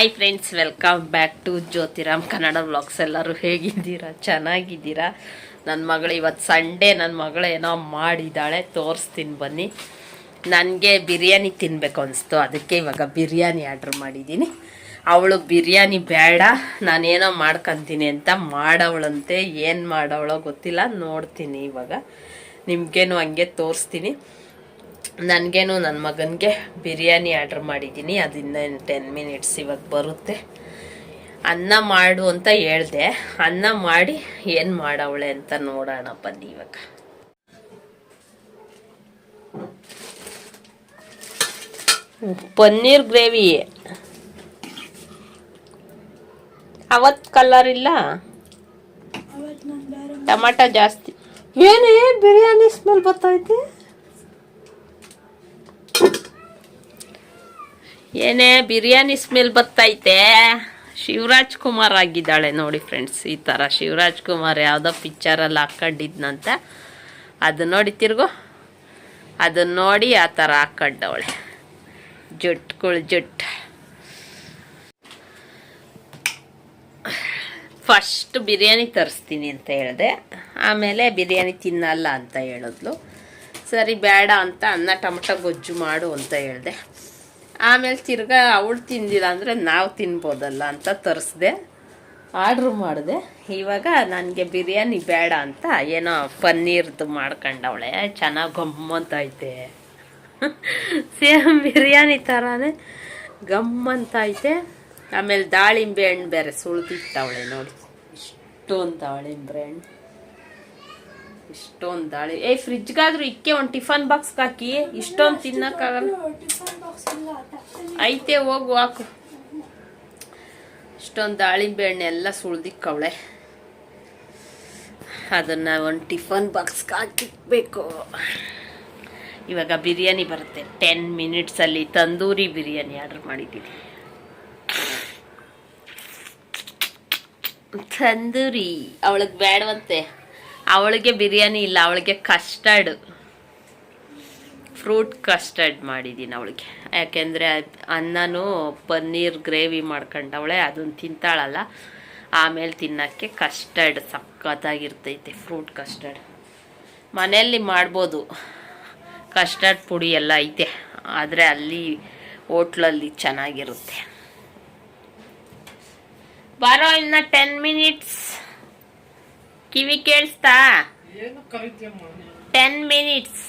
Hi friends welcome back to Jyothiram Kannada vlogs ಎಲ್ಲರೂ ಹೇಗಿದ್ದೀರಾ? ಚೆನ್ನಾಗಿದ್ದೀರಾ? ನನ್ನ ಮಗಳು ಇವತ್ತು ಸಂಡೇ ನನ್ನ ಮಗಳು ಏನೋ ಮಾಡಿದ್ದಾಳೆ ತೋರಿಸ್ತೀನಿ ಬನ್ನಿ. ನನಗೆ ಬಿರಿಯಾನಿ ತಿನ್ನಬೇಕು ಅನಿಸ್ತು. ಅದಕ್ಕೆ ಇವಾಗ ಬಿರಿಯಾನಿ ಆರ್ಡ್ರ್ ಮಾಡಿದ್ದೀನಿ. ಅವಳು ಬಿರಿಯಾನಿ ಬೇಡ. ನಾನೇನೋ ಮಾಡ್ಕೊತೀನಿ ಅಂತ ಮಾಡವಳಂತೆ. ಏನು ಮಾಡವಳೋ ಗೊತ್ತಿಲ್ಲ. ನೋಡ್ತೀನಿ ಇವಾಗ. ನಿಮಗೇನು ಹಂಗೆ ತೋರಿಸ್ತೀನಿ. ನನಗೇನು ನನ್ನ ಮಗನಿಗೆ ಬಿರಿಯಾನಿ ಆರ್ಡ್ರ್ ಮಾಡಿದ್ದೀನಿ. ಅದನ್ನ ಟೆನ್ ಮಿನಿಟ್ಸ್ ಇವಾಗ ಬರುತ್ತೆ. ಅನ್ನ ಮಾಡು ಅಂತ ಹೇಳ್ದೆ. ಅನ್ನ ಮಾಡಿ ಏನು ಮಾಡವಳೆ ಅಂತ ನೋಡೋಣ. ಬನ್ನಿ ಇವಾಗ. ಪನ್ನೀರ್ ಗ್ರೇವಿ. ಅವತ್ತು ಕಲರ್ ಇಲ್ಲ? ಟಮಾಟ ಜಾಸ್ತಿ. ಏನೇ ಬಿರಿಯಾನಿ ಸ್ಮೆಲ್ ಬರ್ತೈತೆ ಏನೇ ಬಿರಿಯಾನಿ ಸ್ಮೆಲ್ ಬರ್ತೈತೆ ಶಿವರಾಜ್ ಕುಮಾರ್ ಆಗಿದ್ದಾಳೆ ನೋಡಿ ಫ್ರೆಂಡ್ಸ್ ಈ ಥರ ಶಿವರಾಜ್ ಕುಮಾರ್ ಯಾವುದೋ ಪಿಕ್ಚರಲ್ಲಿ ಹಾಕೊಂಡಿದ್ನಂತ. ಅದು ನೋಡಿ ತಿರ್ಗು. ಅದನ್ನ ನೋಡಿ ಆ ಥರ ಹಾಕೊಂಡವಳೆ. ಜುಟ್ಗಳು ಜುಟ್. ಫಸ್ಟ್ ಬಿರಿಯಾನಿ ತರಿಸ್ತೀನಿ ಅಂತ ಹೇಳಿದೆ. ಆಮೇಲೆ ಬಿರಿಯಾನಿ ತಿನ್ನಲ್ಲ ಅಂತ ಹೇಳಿದ್ಲು. ಸರಿ, ಬೇಡ ಅಂತ ಅನ್ನ ಟೊಮಟೊ ಗೊಜ್ಜು ಮಾಡು ಅಂತ ಹೇಳಿದೆ. ಆಮೇಲೆ ತಿರ್ಗಾ ಅವಳು ತಿಂದಿಲ್ಲ ಅಂದರೆ ನಾವು ತಿನ್ಬೋದಲ್ಲ ಅಂತ ತರಿಸ್ದೆ. ಆರ್ಡ್ರ್ ಮಾಡಿದೆ. ಇವಾಗ ನನಗೆ ಬಿರಿಯಾನಿ ಬೇಡ ಅಂತ ಏನೋ ಪನ್ನೀರ್ದು ಮಾಡ್ಕೊಂಡವಳೆ. ಚೆನ್ನಾಗಿ ಗಮ್ಮಂತೈತೆ ಸೇಮ್ ಬಿರಿಯಾನಿ ಥರನೇ ಗಮ್ಮಂತೈತೆ ಆಮೇಲೆ ದಾಳಿಂಬೆ ಹಣ್ಣು ಬೇರೆ ಸುಳಿದಿತ್ತವಳೆ ನೋಡಿ. ಇಷ್ಟೊಂದು ದಾಳಿಂಬೆ ಹಣ್ಣು. ಇಷ್ಟೊಂದು ದಾಳಿ. ಏ ಫ್ರಿಜ್ಗಾದ್ರೂ ಇಕ್ಕೆ ಒಂದು ಟಿಫನ್ ಬಾಕ್ಸ್ ಹಾಕಿ, ಇಷ್ಟೊಂದು ತಿನ್ನಕ್ಕಾಗಲ್ಲ ಐತೆ, ಹೋಗು, ಹಾಕು. ಇಷ್ಟೊಂದು ದಾಳಿಂಬೆ ಹಣ್ಣು ಎಲ್ಲ ಸುಳ್ದಿಕ್ಕವಳೆ. ಅದನ್ನ ಒಂದು ಟಿಫನ್ ಬಾಕ್ಸ್ಗೆ ಹಾಕಿಕ್ಬೇಕು. ಇವಾಗ ಬಿರಿಯಾನಿ ಬರುತ್ತೆ. ಟೆನ್ ಮಿನಿಟ್ಸಲ್ಲಿ ತಂದೂರಿ ಬಿರಿಯಾನಿ ಆರ್ಡರ್ ಮಾಡಿದ್ದೀನಿ ತಂದೂರಿ, ಅವಳಿಗೆ ಬೇಡವಂತೆ ಅವಳಿಗೆ ಬಿರಿಯಾನಿ ಇಲ್ಲ, ಅವಳಿಗೆ ಕಸ್ಟರ್ಡ್ ಫ್ರೂಟ್ ಕಸ್ಟರ್ಡ್ ಮಾಡಿದ್ದೀನಿ ಅವಳಿಗೆ. ಯಾಕೆಂದರೆ ಅನ್ನನೂ ಪನ್ನೀರ್ ಗ್ರೇವಿ ಮಾಡ್ಕೊಂಡವಳೆ, ಅದನ್ನು ತಿಂತಾಳಲ್ಲ. ಆಮೇಲೆ ತಿನ್ನೋಕ್ಕೆ ಕಸ್ಟರ್ಡ್ ಸಖತ್ತಾಗಿರ್ತೈತೆ ಫ್ರೂಟ್ ಕಸ್ಟರ್ಡ್ ಮನೆಯಲ್ಲಿ ಮಾಡ್ಬೋದು. ಕಸ್ಟರ್ಡ್ ಪುಡಿ ಎಲ್ಲ ಐತೆ, ಆದರೆ ಅಲ್ಲಿ ಹೋಟ್ಲಲ್ಲಿ ಚೆನ್ನಾಗಿರುತ್ತೆ. ಬರೋ ಇನ್ನು ಟೆನ್ ಮಿನಿಟ್ಸ್ ಕಿವಿ ಕೇಳಿಸ್ತಾ? ಟೆನ್ ಮಿನಿಟ್ಸ್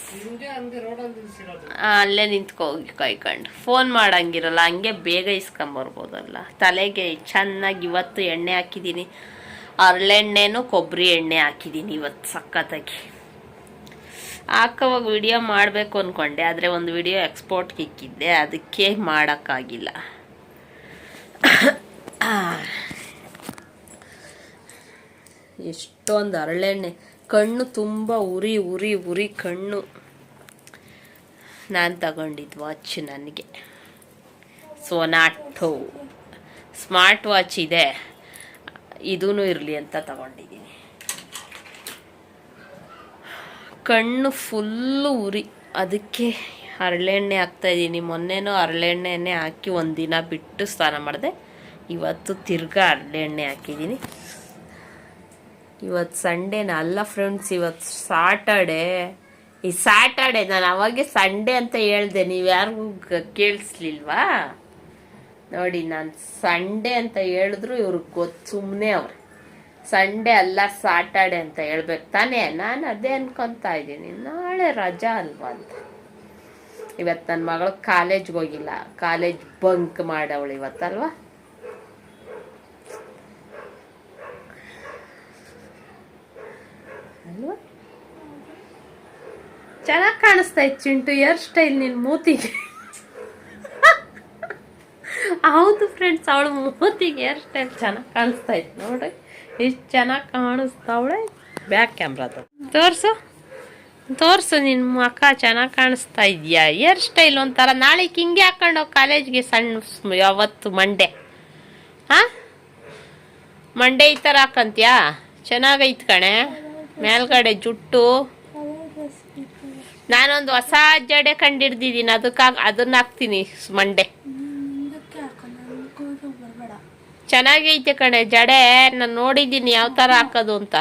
ಅಲ್ಲೇ ನಿಂತ್ಕೊ ಹೋಗಿ ಕಾಯ್ಕೊಂಡು ಫೋನ್ ಮಾಡಂಗಿರಲ್ಲ ಹಂಗೆ ಬೇಗ ಇಸ್ಕೊಂಬರ್ಬೋದಲ್ಲ ತಲೆಗೆ ಚೆನ್ನಾಗಿ ಇವತ್ತು ಎಣ್ಣೆ ಹಾಕಿದ್ದೀನಿ ಹರಳೆಣ್ಣೆನೂ ಕೊಬ್ಬರಿ ಎಣ್ಣೆ ಹಾಕಿದ್ದೀನಿ ಇವತ್ತು ಸಖತ್ತಾಗಿ. ಹಾಕೋವಾಗ ವಿಡಿಯೋ ಮಾಡಬೇಕು ಅಂದ್ಕೊಂಡೆ ಆದರೆ ಒಂದು ವಿಡಿಯೋ ಎಕ್ಸ್ಪೋರ್ಟ್ಗೆ ಇಕ್ಕಿದ್ದೆ ಅದಕ್ಕೆ ಮಾಡೋಕ್ಕಾಗಿಲ್ಲ. ಎಷ್ಟೊಂದು ಹರಳೆಣ್ಣೆ ಕಣ್ಣು ತುಂಬ ಉರಿ ಉರಿ ಉರಿ ಕಣ್ಣು. ನಾನು ತಗೊಂಡಿದ್ದು ವಾಚ್ ನನಗೆ. ಸೋನಾಟೋ ಸ್ಮಾರ್ಟ್ ವಾಚ್ ಇದೆ. ಇದೂ ಇರಲಿ ಅಂತ ತಗೊಂಡಿದ್ದೀನಿ ಕಣ್ಣು ಫುಲ್ಲು ಉರಿ. ಅದಕ್ಕೆ ಹರಳೆಣ್ಣೆ ಹಾಕ್ತಾಯಿದ್ದೀನಿ ಮೊನ್ನೆನೂ ಹರಳೆಣ್ಣೆನೇ ಹಾಕಿ ಒಂದಿನ ಬಿಟ್ಟು ಸ್ನಾನ ಮಾಡಿದೆ. ಇವತ್ತು ತಿರ್ಗಾ ಹರಳೆಣ್ಣೆ ಹಾಕಿದ್ದೀನಿ ಇವತ್ತು ಸಂಡೇನ ಅಲ್ಲ ಫ್ರೆಂಡ್ಸ್ ಇವತ್ತು ಸಾಟರ್ಡೆ ಈ ಸ್ಯಾಟರ್ಡೆ ನಾನು ಅವಾಗೆ ಸಂಡೇ ಅಂತ ಹೇಳ್ದೆ. ನೀವು ಯಾರಿಗೂ ಕೇಳಿಸ್ಲಿಲ್ವಾ? ನೋಡಿ, ನಾನು ಸಂಡೇ ಅಂತ ಹೇಳಿದ್ರು ಇವ್ರಿಗೆ ಗೊತ್ತು ಸುಮ್ಮನೆ ಅವ್ರು. ಸಂಡೇ ಅಲ್ಲ ಸಾಟರ್ಡೆ ಅಂತ ಹೇಳ್ಬೇಕು. ತಾನೇ? ನಾನು ಅದೇ ಅನ್ಕೊತಾ ಇದ್ದೀನಿ. ನಾಳೆ ರಜಾ ಅಲ್ವಾ ಅಂತ. ಇವತ್ತು ನನ್ನ ಮಗಳು ಕಾಲೇಜ್ಗೆ ಹೋಗಿಲ್ಲ. ಕಾಲೇಜ್ ಬಂಕ್ ಮಾಡವಳು ಇವತ್ತಲ್ವಾ? ಚೆನ್ನಾಗಿ ಕಾಣಿಸ್ತಾ ಇತ್ತು ಚಿಂಟು ಹೇರ್ ಸ್ಟೈಲ್ ನಿನ್ನ ಮೂತಿಗೆ. ಹೌದು ಫ್ರೆಂಡ್ಸ್ ಅವಳು ಮೂತಿಗೆ ಹೇರ್ ಸ್ಟೈಲ್ ಚೆನ್ನಾಗಿ ಕಾಣಿಸ್ತಾ ಇತ್ತು ನೋಡ್ರಿ ಎಷ್ಟು ಚೆನ್ನಾಗಿ ಕಾಣಿಸ್ತಾವಳೆ ಬ್ಯಾಕ್ ಕ್ಯಾಮ್ರಾದ ತೋರಿಸು. ತೋರಿಸು ನಿನ್ನ ಮುಖ ಚೆನ್ನಾಗಿ ಕಾಣಿಸ್ತಾ ಇದೆಯಾ? ಹೇರ್ ಸ್ಟೈಲ್ ಒಂಥರ. ನಾಳೆ ಹಿಂಗೆ ಹಾಕೊಂಡು ಕಾಲೇಜ್ಗೆ ಸಣ್ಣ ಯಾವತ್ತು ಮಂಡೆ ಹಾಂ? ಮಂಡೆ ಈ ಥರ ಹಾಕಂತ್ಯಾ? ಚೆನ್ನಾಗೈತ್ ಕಣೆ. ಮೇಲ್ಗಡೆ ಜುಟ್ಟು. ನಾನೊಂದು ಹೊಸ ಜಡೆ ಕಂಡಿಡ್ದಿದ್ದೀನಿ ಅದಕ್ಕೆ ಅದನ್ನ ಹಾಕ್ತೀನಿ ಮಂಡೆ. ಚೆನ್ನಾಗೈತೆ ಕಣೆ, ಜಡೆ, ನಾನು ನೋಡಿದ್ದೀನಿ ಯಾವ ಥರ ಹಾಕೋದು ಅಂತ.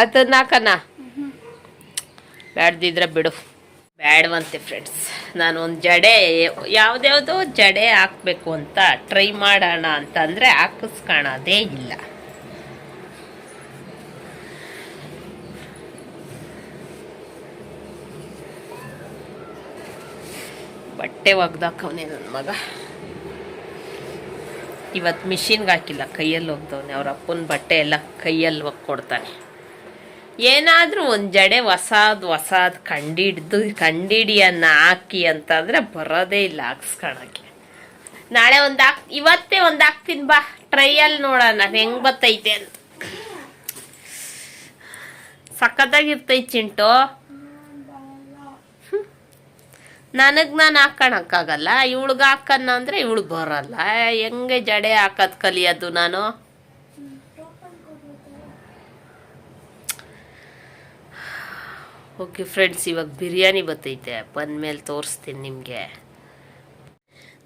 ಅದನ್ನ ಹಾಕನ ಬ್ಯಾಡ್ದಿದ್ರೆ ಬಿಡು. ಬ್ಯಾಡವಂತೆ ಫ್ರೆಂಡ್ಸ್ ನಾನು ಒಂದು ಜಡೆ, ಯಾವುದ್ಯಾವುದೋ ಜಡೆ ಹಾಕಬೇಕು ಅಂತ ಟ್ರೈ ಮಾಡೋಣ ಅಂತಂದರೆ ಹಾಕಿಸ್ಕೊಳೋದೇ ಇಲ್ಲ. ಬಟ್ಟೆ ಒಗ್ದಾಕವನೆ ನನ್ನ ಮಗ. ಇವತ್ತು ಮಿಷಿನ್ಗೆ ಹಾಕಿಲ್ಲ, ಕೈಯಲ್ಲಿ ಒಗ್ದವನೆ. ಅವ್ರ ಅಪ್ಪನ ಬಟ್ಟೆ ಎಲ್ಲ ಕೈಯಲ್ಲಿ ಒಗ್ಕೊಡ್ತಾನೆ ಏನಾದರೂ ಒಂದು ಜಡೆ ಹೊಸಾದ್ ಹೊಸಾದ್ ಕಂಡಿಡ್ದು, ಕಂಡಿಡಿಯನ್ನು ಹಾಕಿ ಅಂತಂದರೆ ಬರೋದೇ ಇಲ್ಲ ಹಾಕ್ಸ್ಕೊಳಕ್ಕೆ. ನಾಳೆ ಒಂದು ಹಾಕ್, ಇವತ್ತೇ ಒಂದು ಹಾಕ್ತೀನಿ ಬಾ ಟ್ರೈಯಲ್ಲಿ ನೋಡೋಣ ಹೆಂಗೆ ಬತ್ತೈತೆ ಅಂತ. ಸಖತ್ತಾಗಿರ್ತೈತೆ ಚಿಂಟು. ನನಗೆ ನಾನು ಹಾಕ್ಕೊಳಕ್ಕಾಗಲ್ಲ ಇವಳಿಗೆ ಹಾಕನ್ನ ಅಂದರೆ ಇವಳು ಬರಲ್ಲ. ಹೆಂಗೆ ಜಡೆ ಹಾಕೋದು ಕಲಿಯೋದು ನಾನು? ಓಕೆ ಫ್ರೆಂಡ್ಸ್, ಇವಾಗ ಬಿರಿಯಾನಿ ಬತ್ತೈತೆ. ಬಂದಮೇಲೆ ತೋರಿಸ್ತೀನಿ ನಿಮಗೆ.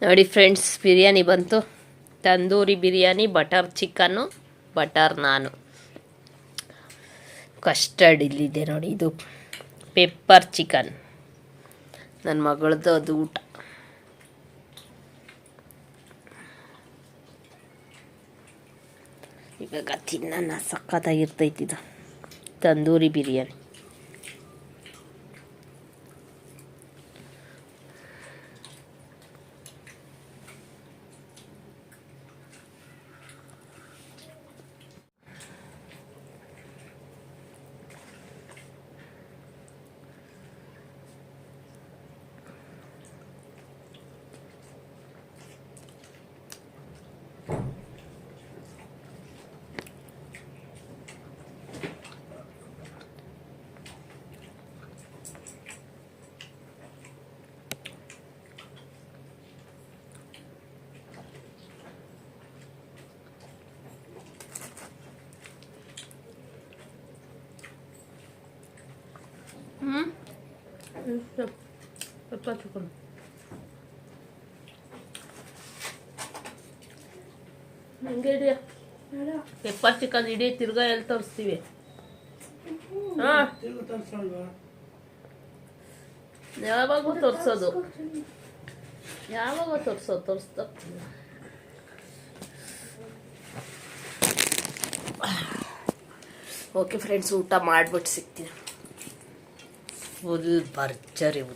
ನೋಡಿ ಫ್ರೆಂಡ್ಸ್, ಬಿರಿಯಾನಿ ಬಂತು. Tandoori biryani, butter chicken, butter naan. Custard ಇಲ್ಲಿದೆ ನೋಡಿ ಇದು. Pepper chicken. ನನ್ನ ಮಗಳದ್ದು ಅದು ಊಟ. ಇವಾಗ ತಿನ್ನೋಣ ಸಖತ್ತಾಗಿರ್ತೈತಿದು ತಂದೂರಿ ಬಿರಿಯಾನಿ. ಪೆಪ್ಪರ್ ಚಿಕನ್ ಹಂಗೆ ಇದೆಯಾ ಬೇಡ ಪೆಪ್ಪರ್ ಚಿಕನ್ ಇಡೀ ತಿರ್ಗಾ ಎಲ್ಲಿ ತೋರಿಸ್ತೀವಿ ಯಾವಾಗ ತೋರಿಸೋದು ಯಾವಾಗ ತೋರಿಸೋದು ತೋರಿಸ್ತಾ ಓಕೆ ಫ್ರೆಂಡ್ಸ್ ಊಟ ಮಾಡ್ಬಿಟ್ಟು ಸಿಗ್ತೀನಿ. ഫുൾ പറിച്ചറിവ്